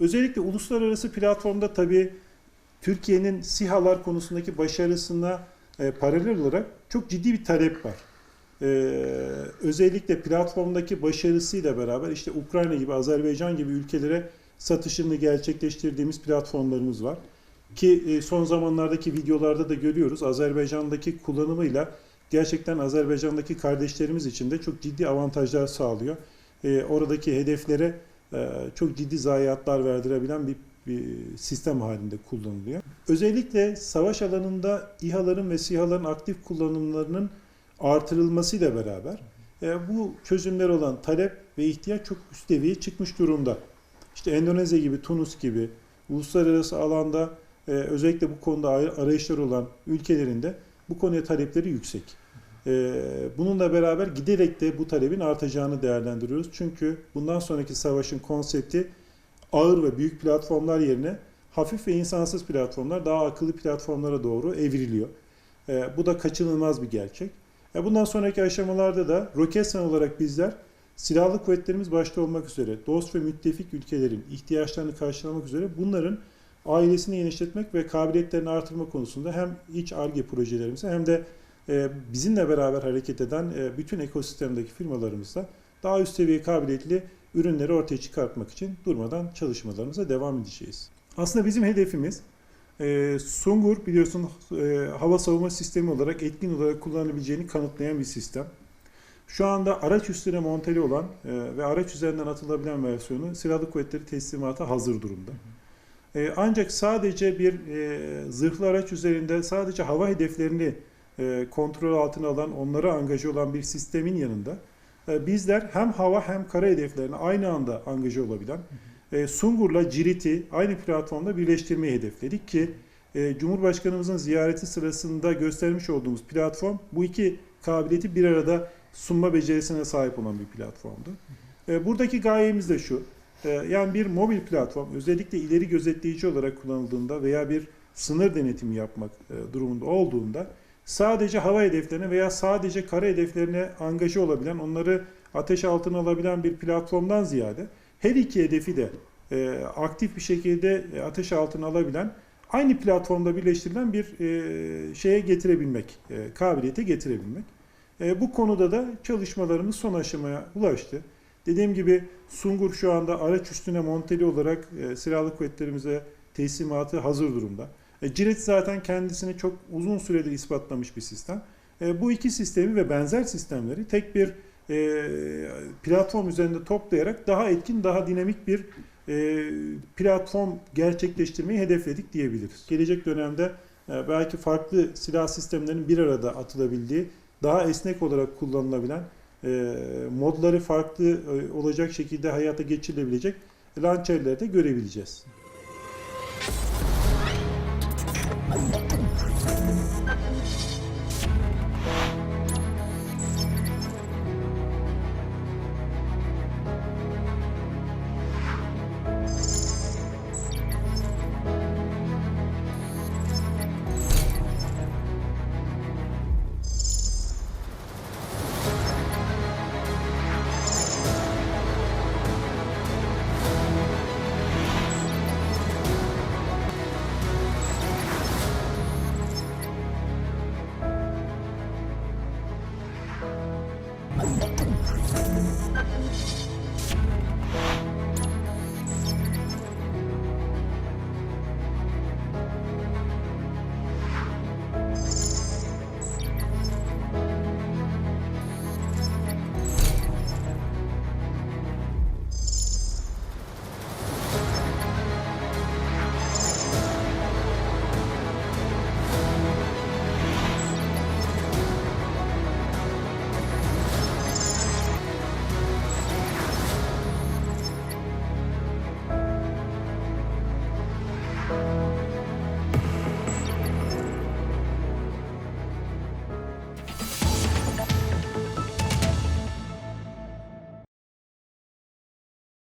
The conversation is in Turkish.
Özellikle uluslararası platformda tabii Türkiye'nin SİHA'lar konusundaki başarısına e, paralel olarak çok ciddi bir talep var. Ee, özellikle platformdaki başarısıyla beraber işte Ukrayna gibi, Azerbaycan gibi ülkelere satışını gerçekleştirdiğimiz platformlarımız var. Ki e, son zamanlardaki videolarda da görüyoruz Azerbaycan'daki kullanımıyla gerçekten Azerbaycan'daki kardeşlerimiz için de çok ciddi avantajlar sağlıyor. E, oradaki hedeflere e, çok ciddi zayiatlar verdirebilen bir, bir sistem halinde kullanılıyor. Özellikle savaş alanında İHA'ların ve SİHA'ların aktif kullanımlarının artırılmasıyla beraber e, bu çözümler olan talep ve ihtiyaç çok üst seviyeye çıkmış durumda. İşte Endonezya gibi, Tunus gibi uluslararası alanda e, özellikle bu konuda ar- arayışlar olan ülkelerinde bu konuya talepleri yüksek. E, bununla beraber giderek de bu talebin artacağını değerlendiriyoruz. Çünkü bundan sonraki savaşın konsepti ağır ve büyük platformlar yerine hafif ve insansız platformlar daha akıllı platformlara doğru evriliyor. E, bu da kaçınılmaz bir gerçek. E, bundan sonraki aşamalarda da Roketsan olarak bizler silahlı kuvvetlerimiz başta olmak üzere dost ve müttefik ülkelerin ihtiyaçlarını karşılamak üzere bunların ailesini genişletmek ve kabiliyetlerini artırma konusunda hem iç ARGE projelerimize hem de bizimle beraber hareket eden e, bütün ekosistemdeki firmalarımızla daha üst seviye kabiliyetli ürünleri ortaya çıkartmak için durmadan çalışmalarımıza devam edeceğiz. Aslında bizim hedefimiz e, Sungur biliyorsun e, hava savunma sistemi olarak etkin olarak kullanılabileceğini kanıtlayan bir sistem. Şu anda araç üstüne monteli olan ve araç üzerinden atılabilen versiyonu silahlı kuvvetleri teslimata hazır durumda. Ancak sadece bir zırhlı araç üzerinde sadece hava hedeflerini kontrol altına alan, onlara angaje olan bir sistemin yanında e, bizler hem hava hem kara hedeflerine aynı anda angaje olabilen e, Sungur'la Cirit'i aynı platformda birleştirmeyi hedefledik ki e, Cumhurbaşkanımızın ziyareti sırasında göstermiş olduğumuz platform bu iki kabiliyeti bir arada sunma becerisine sahip olan bir platformdu. E, buradaki gayemiz de şu. e, yani bir mobil platform özellikle ileri gözetleyici olarak kullanıldığında veya bir sınır denetimi yapmak e, durumunda olduğunda sadece hava hedeflerine veya sadece kara hedeflerine angaje olabilen, onları ateş altına alabilen bir platformdan ziyade her iki hedefi de e, aktif bir şekilde e, ateş altına alabilen aynı platformda birleştirilen bir e, şeye getirebilmek, e, kabiliyete getirebilmek. E, bu konuda da çalışmalarımız son aşamaya ulaştı. Dediğim gibi Sungur şu anda araç üstüne monteli olarak e, silahlı kuvvetlerimize teslimatı hazır durumda. E, Cirit zaten kendisini çok uzun süredir ispatlamış bir sistem. E, bu iki sistemi ve benzer sistemleri tek bir e, platform üzerinde toplayarak daha etkin, daha dinamik bir e, platform gerçekleştirmeyi hedefledik diyebiliriz. Gelecek dönemde belki farklı silah sistemlerinin bir arada atılabildiği, daha esnek olarak kullanılabilen, modları farklı olacak şekilde hayata geçirilebilecek launcherleri de görebileceğiz. you